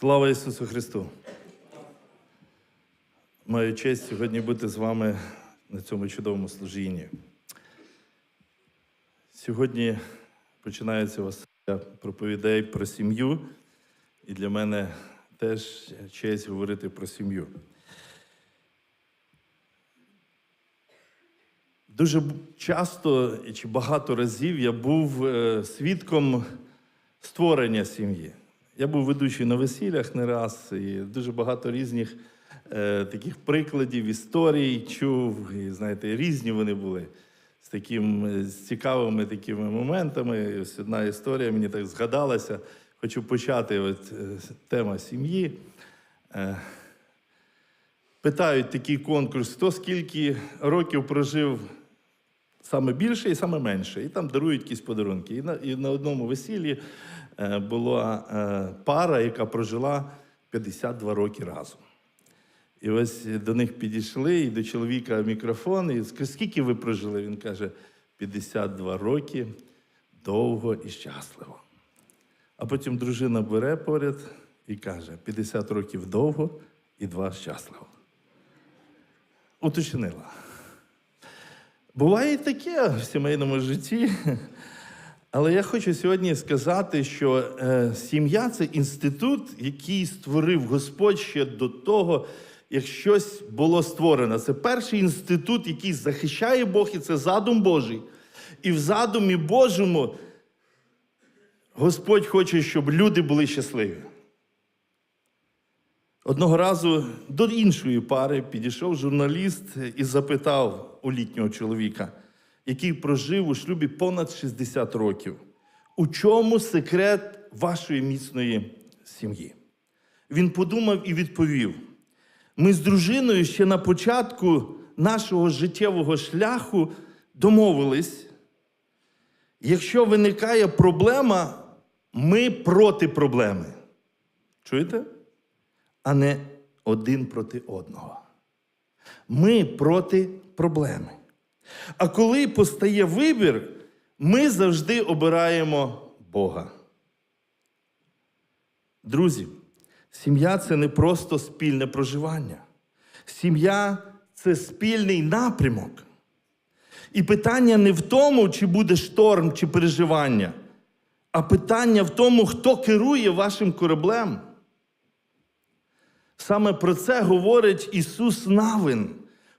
Слава Ісусу Христу! Маю честь сьогодні бути з вами на цьому чудовому служінні. Сьогодні починається Василя проповідей про сім'ю, і для мене теж честь говорити про сім'ю. Дуже часто чи багато разів я був е, свідком створення сім'ї. Я був ведучий на весіллях не раз, і дуже багато різних е, таких прикладів, історій чув. І знаєте, різні вони були з таким е, з цікавими такими моментами. Ось одна історія мені так згадалася. Хочу почати от, е, тема сім'ї. Е, питають такий конкурс, хто скільки років прожив саме більше і саме менше. І там дарують якісь подарунки. І на, і на одному весіллі була е, пара, яка прожила 52 роки разом. І ось до них підійшли, і до чоловіка мікрофон, і скільки ви прожили? Він каже, 52 роки, довго і щасливо. А потім дружина бере поряд і каже: 50 років довго і два щасливо. Уточнила. Буває і таке в сімейному житті. Але я хочу сьогодні сказати, що е, сім'я це інститут, який створив Господь ще до того, як щось було створено. Це перший інститут, який захищає Бог, і це задум Божий. І в задумі Божому Господь хоче, щоб люди були щасливі. Одного разу до іншої пари підійшов журналіст і запитав у літнього чоловіка, який прожив у шлюбі понад 60 років. У чому секрет вашої міцної сім'ї? Він подумав і відповів: ми з дружиною ще на початку нашого життєвого шляху домовились, якщо виникає проблема, ми проти проблеми. Чуєте? а не один проти одного. Ми проти проблеми. А коли постає вибір, ми завжди обираємо Бога. Друзі, сім'я це не просто спільне проживання. Сім'я це спільний напрямок. І питання не в тому, чи буде шторм чи переживання, а питання в тому, хто керує вашим кораблем. Саме про це говорить Ісус Навин,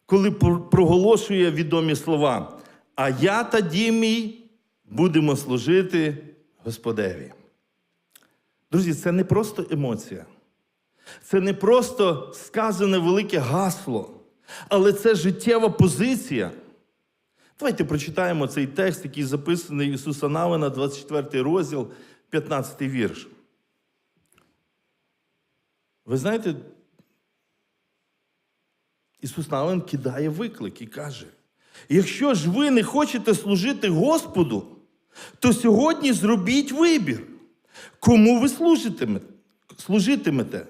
коли проголошує відомі слова. А я та дім мій будемо служити Господеві. Друзі, це не просто емоція. Це не просто сказане велике гасло, але це життєва позиція. Давайте прочитаємо цей текст, який записаний Ісуса Навина, 24 розділ, 15 вірш. Ви знаєте, Ісус Навин кидає виклик і каже: якщо ж ви не хочете служити Господу, то сьогодні зробіть вибір, кому ви служитимете.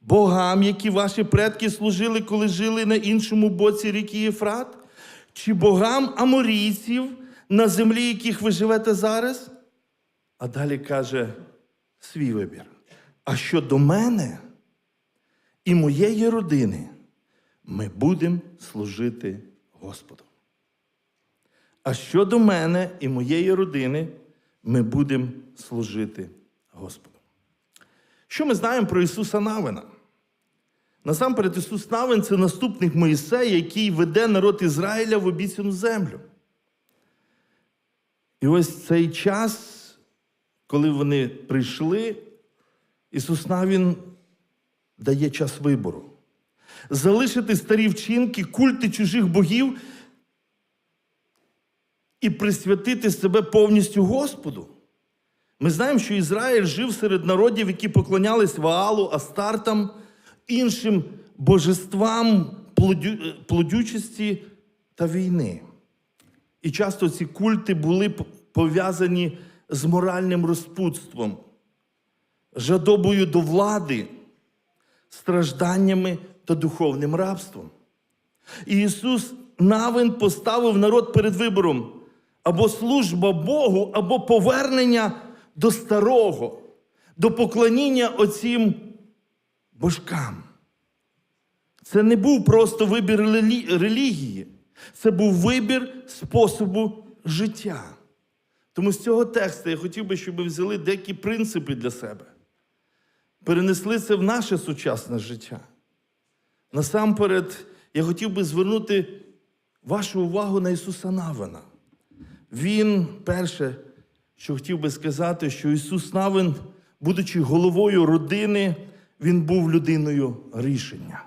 Богам, які ваші предки служили, коли жили на іншому боці ріки Єфрат, чи богам аморійців, на землі, яких ви живете зараз? А далі каже свій вибір. А щодо мене і моєї родини, ми будемо служити Господу. А щодо мене і моєї родини, ми будемо служити Господу. Що ми знаємо про Ісуса Навина? Насамперед, Ісус Навин це наступник Моїсея, який веде народ Ізраїля в обіцяну землю. І ось цей час, коли вони прийшли, Ісус Навін дає час вибору. Залишити старі вчинки, культи чужих богів і присвятити себе повністю Господу. Ми знаємо, що Ізраїль жив серед народів, які поклонялись Ваалу, Астартам, іншим божествам плодю- плодючості та війни. І часто ці культи були пов'язані з моральним розпутством, жадобою до влади, стражданнями та духовним рабством. І Ісус навин поставив народ перед вибором або служба Богу, або повернення до старого, до поклоніння оцім божкам. Це не був просто вибір релігії, це був вибір способу життя. Тому з цього тексту я хотів би, щоб ви взяли деякі принципи для себе, перенесли це в наше сучасне життя. Насамперед, я хотів би звернути вашу увагу на Ісуса Навина. Він, перше, що хотів би сказати, що Ісус Навин, будучи головою родини, він був людиною рішення.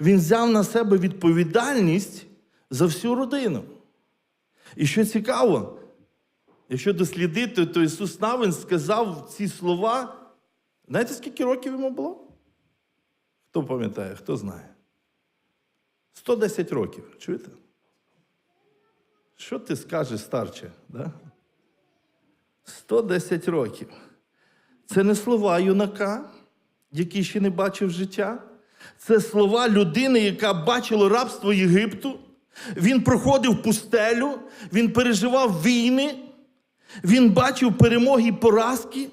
Він взяв на себе відповідальність за всю родину. І що цікаво, якщо дослідити, то Ісус Навин сказав ці слова. Знаєте, скільки років йому було? Хто пам'ятає, хто знає? 110 років. Чуєте? Що ти скажеш, старче? Да? 110 років. Це не слова юнака, який ще не бачив життя. Це слова людини, яка бачила рабство Єгипту. Він проходив пустелю, він переживав війни, він бачив перемоги і поразки,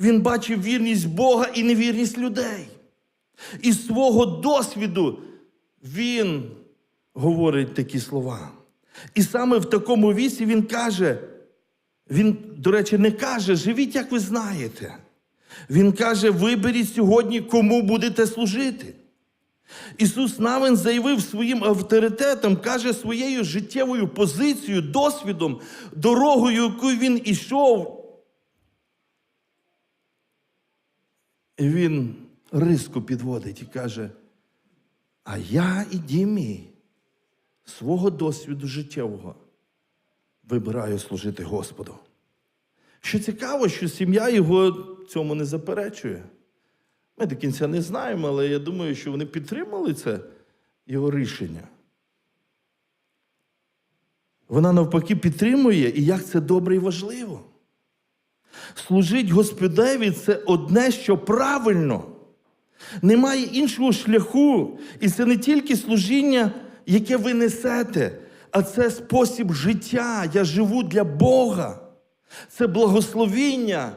він бачив вірність Бога і невірність людей. Із свого досвіду він говорить такі слова. І саме в такому віці він каже: він, до речі, не каже, живіть, як ви знаєте. Він каже: виберіть сьогодні, кому будете служити. Ісус Навин заявив своїм авторитетом, каже своєю життєвою позицією, досвідом, дорогою, якою він ішов. І він риску підводить і каже: А я і дім свого досвіду життєвого вибираю служити Господу. Що цікаво, що сім'я його цьому не заперечує. Ми до кінця не знаємо, але я думаю, що вони підтримали це його рішення. Вона навпаки підтримує, і як це добре і важливо. Служить Господеві це одне, що правильно. Немає іншого шляху. І це не тільки служіння, яке ви несете, а це спосіб життя. Я живу для Бога. Це благословіння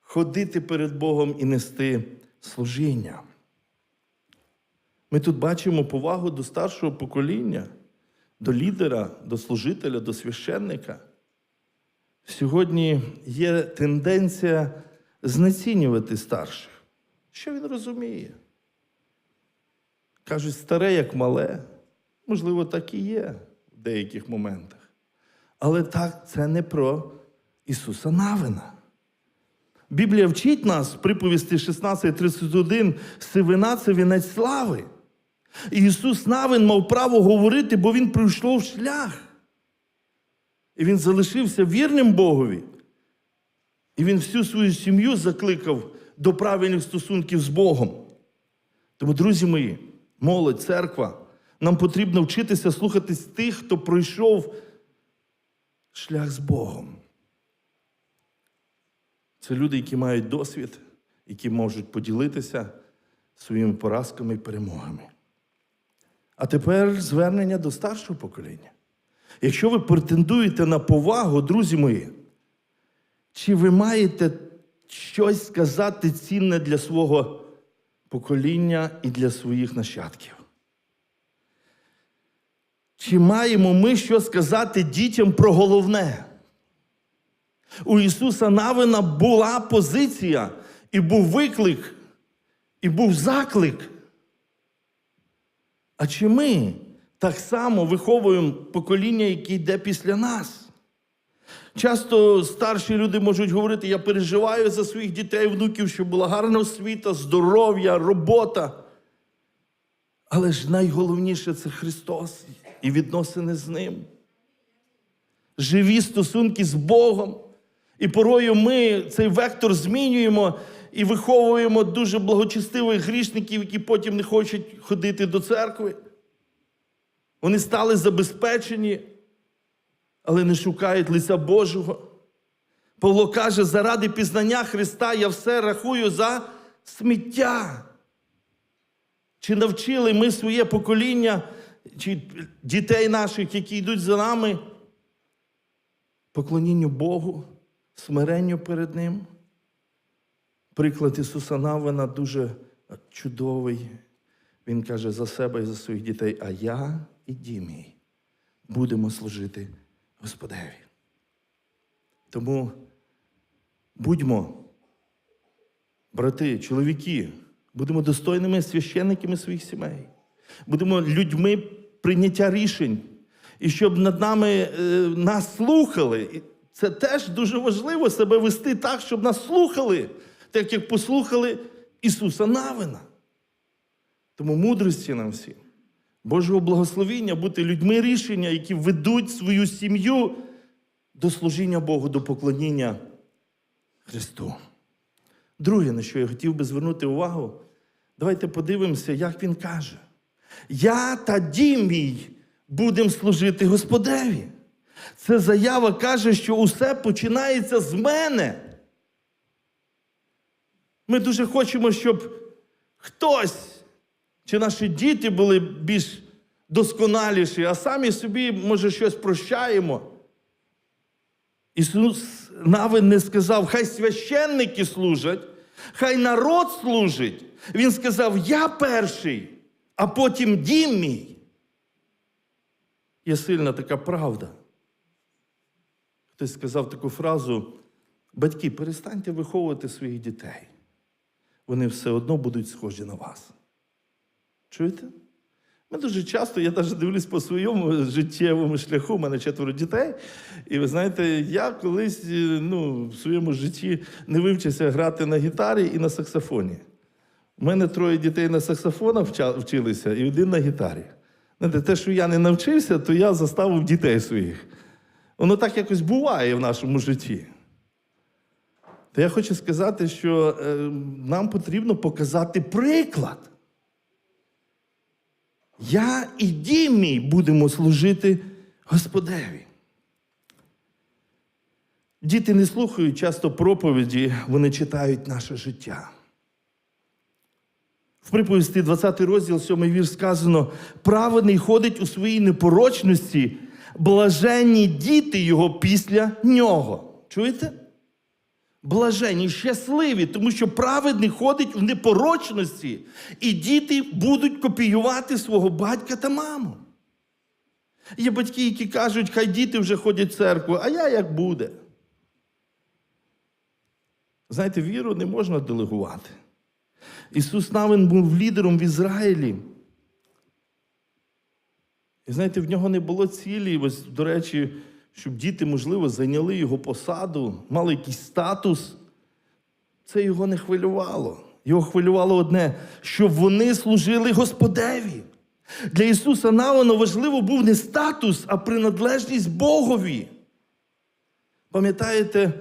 ходити перед Богом і нести служіння. Ми тут бачимо повагу до старшого покоління, до лідера, до служителя, до священника. Сьогодні є тенденція знецінювати старших. Що він розуміє? Кажуть, старе як мале. Можливо, так і є в деяких моментах. Але так це не про Ісуса Навина. Біблія вчить нас в приповісті 16.31, сивина це вінець слави. І Ісус Навин мав право говорити, бо Він пройшов шлях. І він залишився вірним Богові. І він всю свою сім'ю закликав до правильних стосунків з Богом. Тому, друзі мої, молодь, церква, нам потрібно вчитися слухатись тих, хто пройшов шлях з Богом. Це люди, які мають досвід, які можуть поділитися своїми поразками і перемогами. А тепер звернення до старшого покоління. Якщо ви претендуєте на повагу, друзі мої, чи ви маєте щось сказати цінне для свого покоління і для своїх нащадків? Чи маємо ми що сказати дітям про головне? У Ісуса Навина була позиція, і був виклик, і був заклик. А чи ми так само виховуємо покоління, яке йде після нас? Часто старші люди можуть говорити: я переживаю за своїх дітей, внуків, щоб була гарна освіта, здоров'я, робота. Але ж найголовніше це Христос і відносини з Ним. Живі стосунки з Богом. І порою ми цей вектор змінюємо і виховуємо дуже благочестивих грішників, які потім не хочуть ходити до церкви. Вони стали забезпечені, але не шукають лиця Божого. Павло каже, заради пізнання Христа я все рахую за сміття. Чи навчили ми своє покоління, чи дітей наших, які йдуть за нами, поклонінню Богу, смиренню перед Ним? Приклад Ісуса Навина дуже чудовий. Він каже за себе і за своїх дітей, а я і дім мій будемо служити Господеві. Тому будьмо, брати, чоловіки, будемо достойними священниками своїх сімей, будемо людьми прийняття рішень, і щоб над нами е, нас слухали. Це теж дуже важливо себе вести так, щоб нас слухали, так як послухали Ісуса Навина. Тому мудрості нам всім, Божого благословіння бути людьми рішення, які ведуть свою сім'ю до служіння Богу, до поклоніння Христу. Друге, на що я хотів би звернути увагу, давайте подивимося, як він каже: Я та дім мій будемо служити Господеві. Це заява каже, що усе починається з мене. Ми дуже хочемо, щоб хтось чи наші діти були більш досконаліші, а самі собі, може, щось прощаємо. Ісус навин не сказав, хай священники служать, хай народ служить. Він сказав, я перший, а потім дім мій. Є сильна така правда. Хтось сказав таку фразу: батьки, перестаньте виховувати своїх дітей. Вони все одно будуть схожі на вас. Чуєте? Ми дуже часто, я навіть дивлюсь по своєму життєвому шляху, у мене четверо дітей. І ви знаєте, я колись е, ну, в своєму житті не вивчився грати на гітарі і на саксофоні. У мене троє дітей на саксофонах вчилися і один на гітарі. Знаєте, те, що я не навчився, то я заставив дітей своїх. Воно так якось буває в нашому житті. То я хочу сказати, що е, нам потрібно показати приклад. Я і дім мій будемо служити Господеві. Діти не слухають часто проповіді, вони читають наше життя. В приповісті 20 розділ, 7 вірш сказано: праведний ходить у своїй непорочності, блаженні діти його після нього. Чуєте? Блаженні, щасливі, тому що праведний ходить в непорочності, і діти будуть копіювати свого батька та маму. Є батьки, які кажуть, хай діти вже ходять в церкву, а я як буде. Знаєте, віру не можна делегувати. Ісус Навин був лідером в Ізраїлі. І знаєте, в нього не було цілі, ось, до речі, щоб діти, можливо, зайняли його посаду, мали якийсь статус. Це його не хвилювало. Його хвилювало одне, щоб вони служили Господеві. Для Ісуса Навина важливо був не статус, а приналежність Богові. Пам'ятаєте,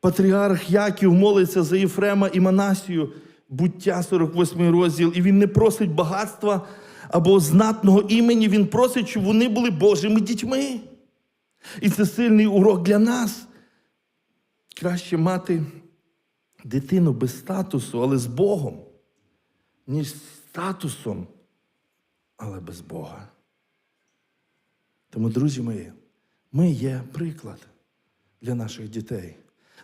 патріарх Яків молиться за Єфрема і Манасію, буття 48 розділ, і він не просить багатства або знатного імені, він просить, щоб вони були Божими дітьми. І це сильний урок для нас. Краще мати дитину без статусу, але з Богом, ніж з статусом, але без Бога. Тому, друзі мої, ми є приклад для наших дітей.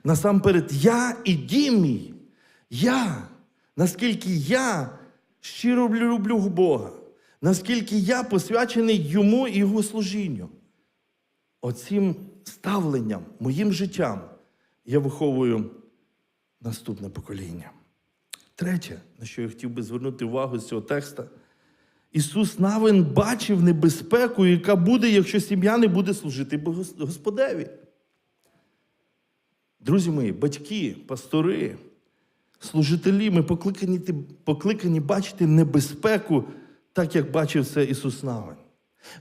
Насамперед, я і дім мій. Я, наскільки я щиро люблю Бога, наскільки я посвячений йому і його служінню. Оцім ставленням, моїм життям я виховую наступне покоління. Третє, на що я хотів би звернути увагу з цього текста. Ісус Навин бачив небезпеку, яка буде, якщо сім'я не буде служити Господеві. Друзі мої, батьки, пастори, служителі, ми покликані, покликані бачити небезпеку, так як бачив це Ісус Навин.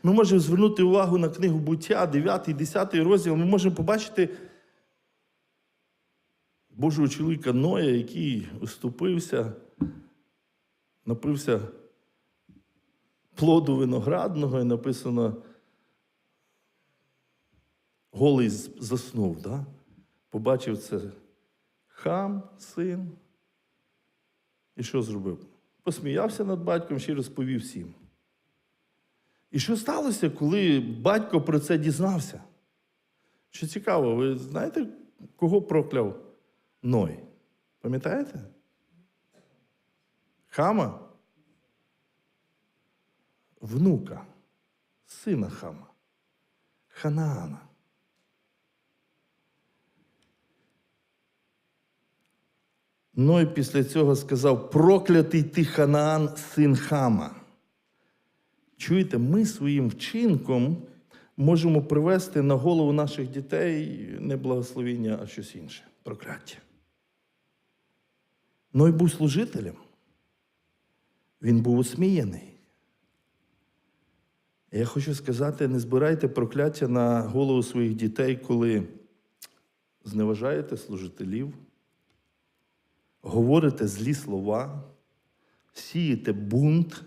Ми можемо звернути увагу на книгу буття, 9, 10 розділ. Ми можемо побачити Божого чоловіка Ноя, який уступився, напився плоду виноградного, і написано, голий заснув. Да? Побачив це хам, син. І що зробив? Посміявся над батьком, ще розповів всім. І що сталося, коли батько про це дізнався? Що цікаво, ви знаєте, кого прокляв Ной? Пам'ятаєте? Хама? Внука, сина Хама, Ханаана. Ной після цього сказав: проклятий ти Ханаан, син Хама. Чуєте, ми своїм вчинком можемо привести на голову наших дітей не благословіння, а щось інше прокляття. Ной був служителем. Він був осміяний. Я хочу сказати: не збирайте прокляття на голову своїх дітей, коли зневажаєте служителів, говорите злі слова, сієте бунт.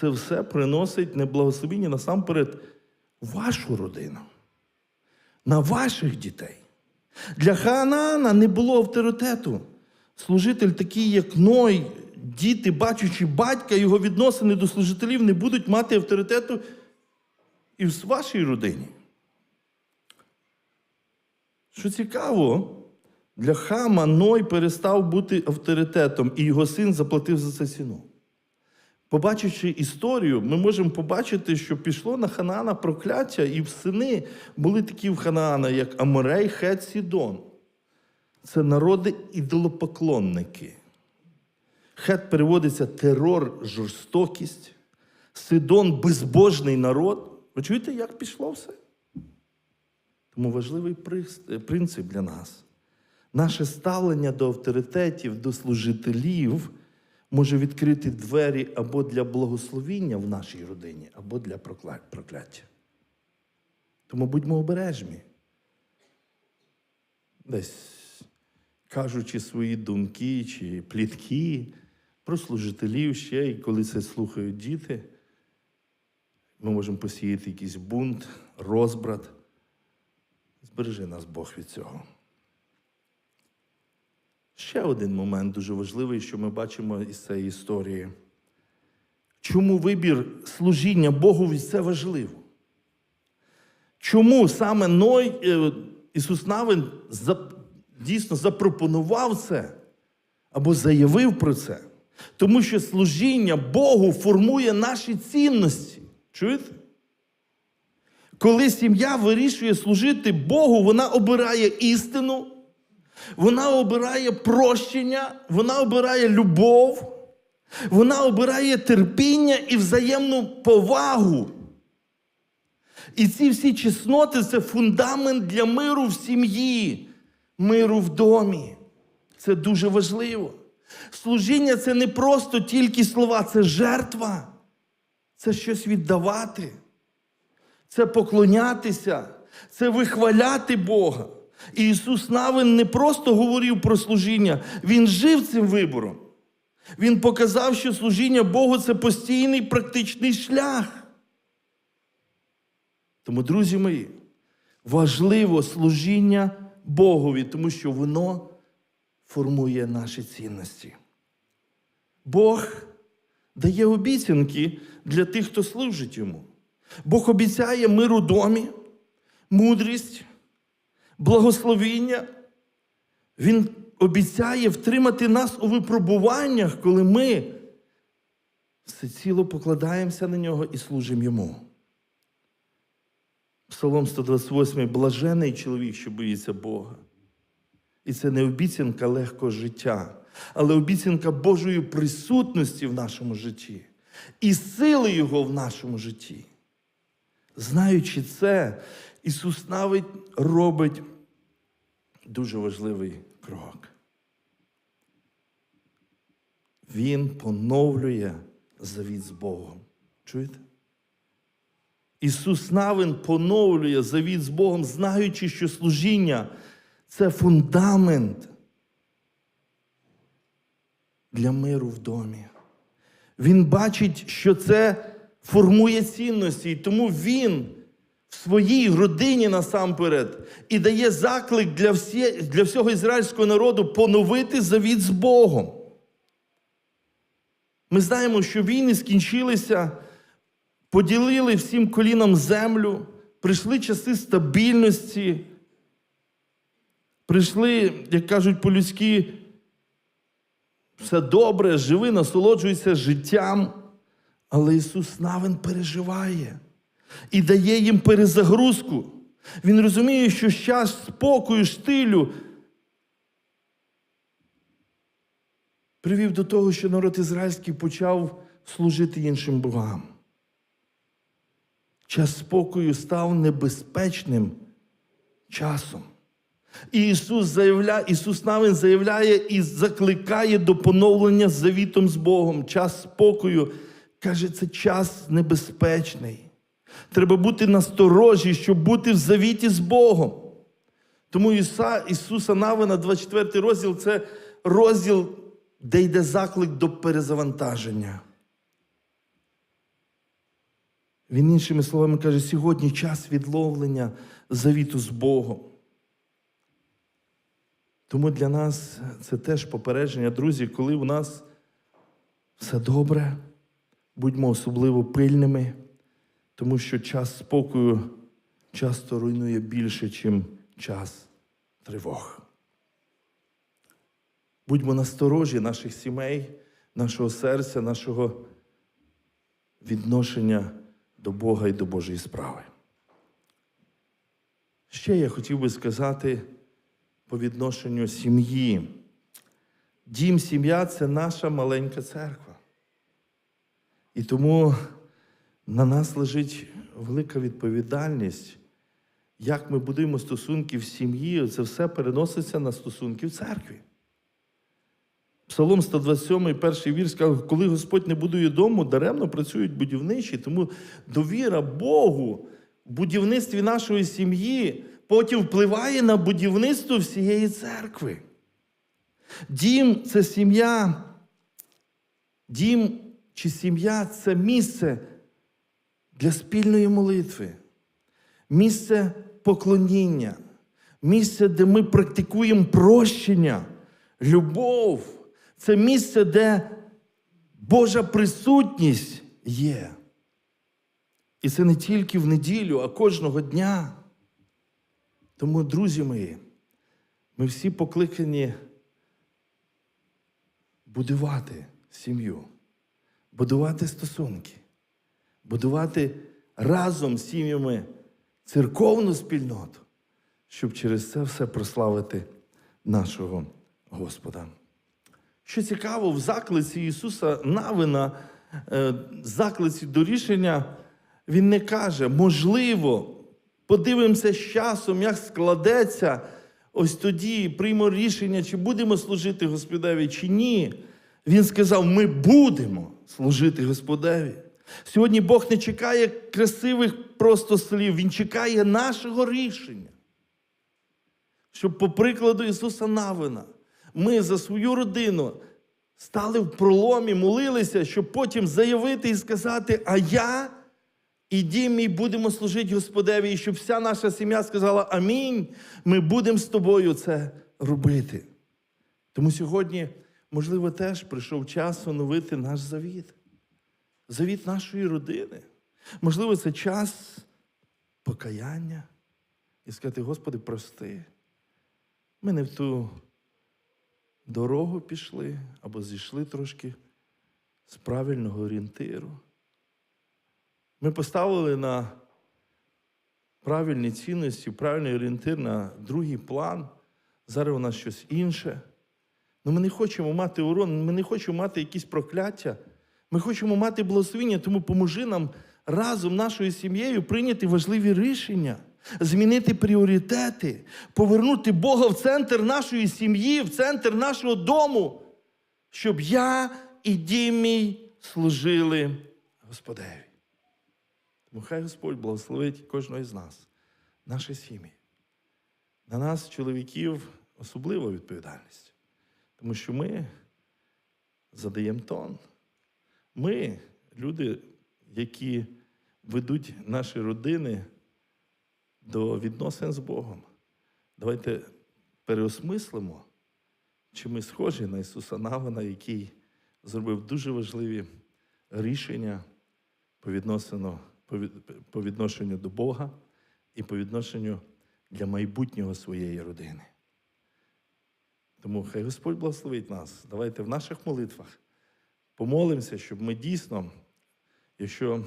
Це все приносить неблагословіння насамперед вашу родину, на ваших дітей. Для Ханаана не було авторитету. Служитель такий, як Ной, діти, бачачи батька, його відносини до служителів не будуть мати авторитету і в вашій родині. Що цікаво, для Хама Ной перестав бути авторитетом, і його син заплатив за це ціну. Побачивши історію, ми можемо побачити, що пішло на Ханаана прокляття, і в сини були такі в Ханаана, як Аморей, Хет, Сідон. Це народи ідолопоклонники. Хет переводиться терор, жорстокість, Сидон безбожний народ. Ви чуєте, як пішло все? Тому важливий принцип для нас. Наше ставлення до авторитетів, до служителів може відкрити двері або для благословіння в нашій родині, або для прокляття. Тому будьмо обережні. Десь кажучи свої думки чи плітки про служителів ще, і коли це слухають діти, ми можемо посіяти якийсь бунт, розбрат. Збережи нас Бог від цього. Ще один момент дуже важливий, що ми бачимо із цієї історії. Чому вибір служіння Богові це важливо? Чому саме Ной, е, Ісус Навин дійсно запропонував це або заявив про це? Тому що служіння Богу формує наші цінності. Чуєте? Коли сім'я вирішує служити Богу, вона обирає істину, вона обирає прощення, вона обирає любов, вона обирає терпіння і взаємну повагу. І ці всі чесноти це фундамент для миру в сім'ї, миру в домі. Це дуже важливо. Служіння це не просто тільки слова, це жертва, це щось віддавати, це поклонятися, це вихваляти Бога. І Ісус Навин не просто говорив про служіння, Він жив цим вибором. Він показав, що служіння Богу це постійний практичний шлях. Тому, друзі мої, важливо служіння Богові, тому що воно формує наші цінності. Бог дає обіцянки для тих, хто служить йому. Бог обіцяє мир у домі, мудрість, благословіння. Він обіцяє втримати нас у випробуваннях, коли ми всеціло покладаємося на нього і служимо йому. Псалом 128 блажений чоловік, що боїться Бога. І це не обіцянка легкого життя, але обіцянка Божої присутності в нашому житті і сили Його в нашому житті. Знаючи це, Ісус навіть робить дуже важливий крок. Він поновлює завіт з Богом. Чуєте? Ісус Навин поновлює завіт з Богом, знаючи, що служіння це фундамент для миру в домі. Він бачить, що це формує цінності, і тому він в своїй родині насамперед і дає заклик для, всі, для всього ізраїльського народу поновити завіт з Богом. Ми знаємо, що війни скінчилися, поділили всім колінам землю, прийшли часи стабільності, Прийшли, як кажуть по-людськи, все добре, живи, насолоджуйся життям. Але Ісус Навин переживає і дає їм перезагрузку. Він розуміє, що час спокою, штилю привів до того, що народ ізраїльський почав служити іншим богам. Час спокою став небезпечним часом. І Ісус заявляє, Ісус Навин заявляє і закликає до поновлення завітом з Богом. Час спокою. Каже, це час небезпечний. Треба бути насторожі, щоб бути в завіті з Богом. Тому Іса, Ісуса Навина, 24 розділ це розділ, де йде заклик до перезавантаження. Він іншими словами каже, сьогодні час відловлення завіту з Богом. Тому для нас це теж попередження, друзі, коли у нас все добре, будьмо особливо пильними, тому що час спокою часто руйнує більше, ніж час тривог. Будьмо насторожі наших сімей, нашого серця, нашого відношення до Бога і до Божої справи. Ще я хотів би сказати по відношенню сім'ї. Дім, сім'я це наша маленька церква. І тому на нас лежить велика відповідальність, як ми будуємо стосунки в сім'ї, це все переноситься на стосунки в церкві. Псалом 127, перший вірш каже, коли Господь не будує дому, даремно працюють будівничі, тому довіра Богу в будівництві нашої сім'ї потім впливає на будівництво всієї церкви. Дім це сім'я. Дім чи сім'я це місце для спільної молитви, місце поклоніння, місце, де ми практикуємо прощення, любов. Це місце, де Божа присутність є. І це не тільки в неділю, а кожного дня. Тому, друзі мої, ми всі покликані будувати сім'ю, будувати стосунки, будувати разом з сім'ями церковну спільноту, щоб через це все прославити нашого Господа. Що цікаво, в заклиці Ісуса Навина, е, заклиці до рішення, Він не каже, можливо, подивимося з часом, як складеться, ось тоді приймемо рішення, чи будемо служити Господеві, чи ні. Він сказав: ми будемо служити Господеві. Сьогодні Бог не чекає красивих просто слів, Він чекає нашого рішення. Щоб, по прикладу Ісуса Навина, ми за свою родину стали в проломі, молилися, щоб потім заявити і сказати, а я і дім мій будемо служити Господеві, і щоб вся наша сім'я сказала Амінь. Ми будемо з тобою це робити. Тому сьогодні, можливо, теж прийшов час оновити наш завіт, завіт нашої родини. Можливо, це час покаяння і сказати, Господи, прости. Ми не в ту дорогу пішли або зійшли трошки з правильного орієнтиру. Ми поставили на правильні цінності, правильний орієнтир на другий план. Зараз у нас щось інше. Ну ми не хочемо мати урон, ми не хочемо мати якісь прокляття. Ми хочемо мати благословення, тому поможи нам разом нашою сім'єю прийняти важливі рішення, змінити пріоритети, повернути Бога в центр нашої сім'ї, в центр нашого дому, щоб я і дім мій служили Господеві. Тому хай Господь благословить кожного з нас, наші сім'ї. На нас, чоловіків, особлива відповідальність, тому що ми задаємо тон. Ми, люди, які ведуть наші родини до відносин з Богом. Давайте переосмислимо, чи ми схожі на Ісуса Навина, який зробив дуже важливі рішення по відношенню до Бога і по відношенню для майбутнього своєї родини. Тому хай Господь благословить нас. Давайте в наших молитвах помолимося, щоб ми дійсно, якщо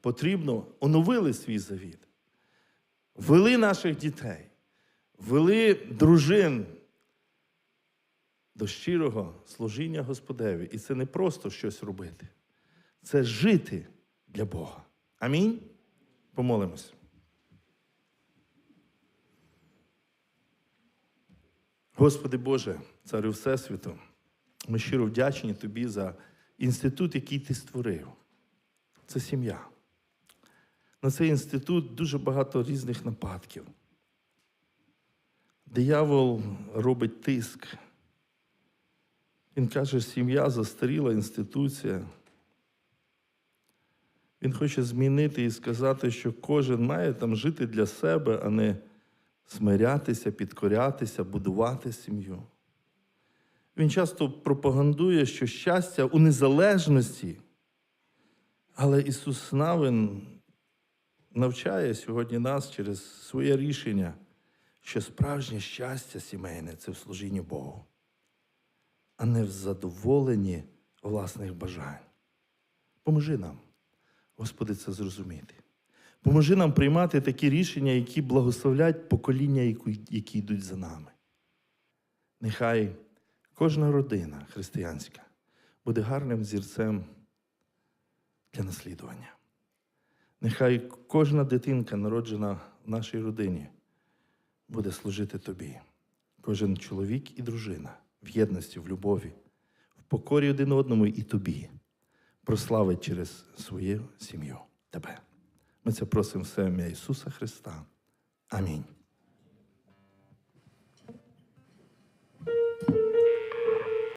потрібно, оновили свій завіт, вели наших дітей, вели дружин до щирого служіння Господеві. І це не просто щось робити, це жити для Бога. Амінь. Помолимось. Господи Боже, Царю Всесвіту, ми щиро вдячні Тобі за інститут, який ти створив. Це сім'я. На цей інститут дуже багато різних нападків. Диявол робить тиск. Він каже, сім'я застаріла інституція. Він хоче змінити і сказати, що кожен має там жити для себе, а не смирятися, підкорятися, будувати сім'ю. Він часто пропагандує, що щастя у незалежності, але Ісус Навин навчає сьогодні нас через своє рішення, що справжнє щастя сімейне це в служінні Богу, а не в задоволенні власних бажань. Поможи нам, Господи, це зрозуміти. Поможи нам приймати такі рішення, які благословлять покоління, які- йдуть за нами. Нехай кожна родина християнська буде гарним зірцем для наслідування. Нехай кожна дитинка, народжена в нашій родині, буде служити тобі. Кожен чоловік і дружина в єдності, в любові, в покорі один одному і тобі прославить через свою сім'ю тебе. Ми це просимо все ім'я Ісуса Христа. Амінь.